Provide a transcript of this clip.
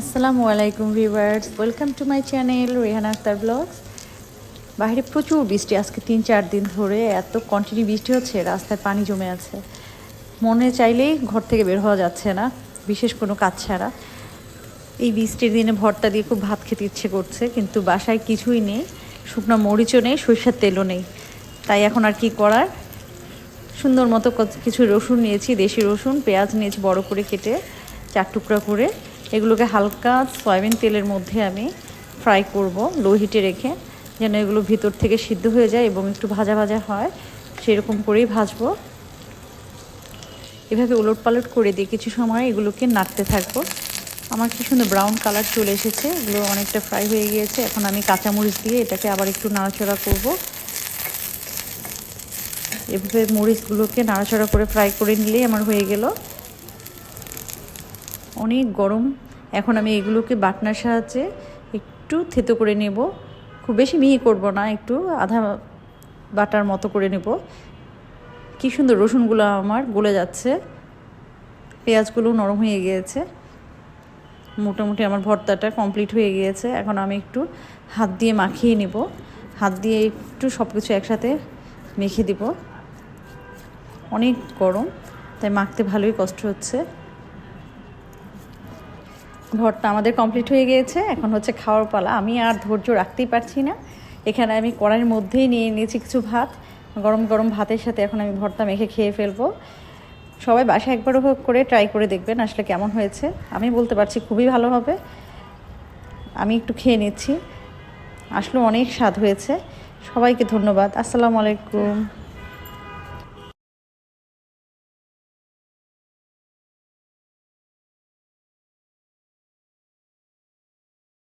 আসসালামু আলাইকুম viewers, welcome to my channel Rehana Akhtar blogs. বাইরে প্রচুর বৃষ্টি, আজকে তিন চার দিন ধরে এত কন্টিনিউ বৃষ্টি হচ্ছে, রাস্তায় পানি জমে আছে। মনে চাইলেই ঘর থেকে বের হওয়া যাচ্ছে না, বিশেষ কোনো কাজ ছাড়া। এই বৃষ্টির দিনে ভর্তা দিয়ে খুব ভাত খেতে ইচ্ছে করছে, কিন্তু বাসায় কিছুই নেই, শুকনো মরিচও নেই, সরিষার তেলও নেই। তাই এখন আর কি করার? সুন্দর মতো কিছু রসুন নিয়েছি, দেশি রসুন, পেঁয়াজ নিয়েছি বড় করে কেটে, চার টুকরা করে। এগুলোকে হালকা সয়াবিন তেলের মধ্যে আমি ফ্রাই করব লো হিটে রেখে, যেন এগুলো ভিতর থেকে সিদ্ধ হয়ে যায় এবং একটু ভাজা ভাজা হয়। সেরকম করেই ভাজবো। এভাবে উলট পালট করে দিয়ে কিছু সময় এগুলোকে নাড়তে থাকব। আমার কি সুন্দর ব্রাউন কালার চলে এসেছে, এগুলো অনেকটা ফ্রাই হয়ে গিয়েছে। এখন আমি কাঁচামরিচ দিয়ে এটাকে আবার একটু নাড়াচড়া করব। এভাবে মরিচগুলোকে নাড়াচড়া করে ফ্রাই করে নিলেই আমার হয়ে গেল। অনেক গরম এখন আমি এগুলোকে বাটনার সাহায্যে একটু থেতো করে নেব। খুব বেশি মিহি করব না, একটু আধা বাটার মতো করে নেব। কি সুন্দর রসুনগুলো আমার গলে যাচ্ছে। পেঁয়াজগুলো নরম হয়ে গিয়েছে। মোটামুটি আমার ভর্তাটা কমপ্লিট হয়ে গিয়েছে। এখন আমি একটু হাত দিয়ে মাখিয়ে নেব। হাত দিয়ে একটু সব কিছু একসাথে মেখে দিব। অনেক গরম, তাই মাখতে ভালোই কষ্ট হচ্ছে। ভর্তা আমাদের কমপ্লিট হয়ে গিয়েছে। এখন হচ্ছে খাওয়ার পালা। আমি আর ধৈর্য রাখতেই পারছি না। এখানে আমি কড়াইয়ের মধ্যেই নিয়ে নিয়েছি কিছু ভাত। গরম গরম ভাতের সাথে এখন আমি ভর্তা মেখে খেয়ে ফেলব। সবাই বাসায় একবার হোক করে ট্রাই করে দেখবেন আসলে কেমন হয়েছে। আমি বলতে পারছি খুবই ভালো হবে। আমি একটু খেয়ে নিচ্ছি। আসলে অনেক স্বাদ হয়েছে। সবাইকে ধন্যবাদ। আসসালামু আলাইকুম।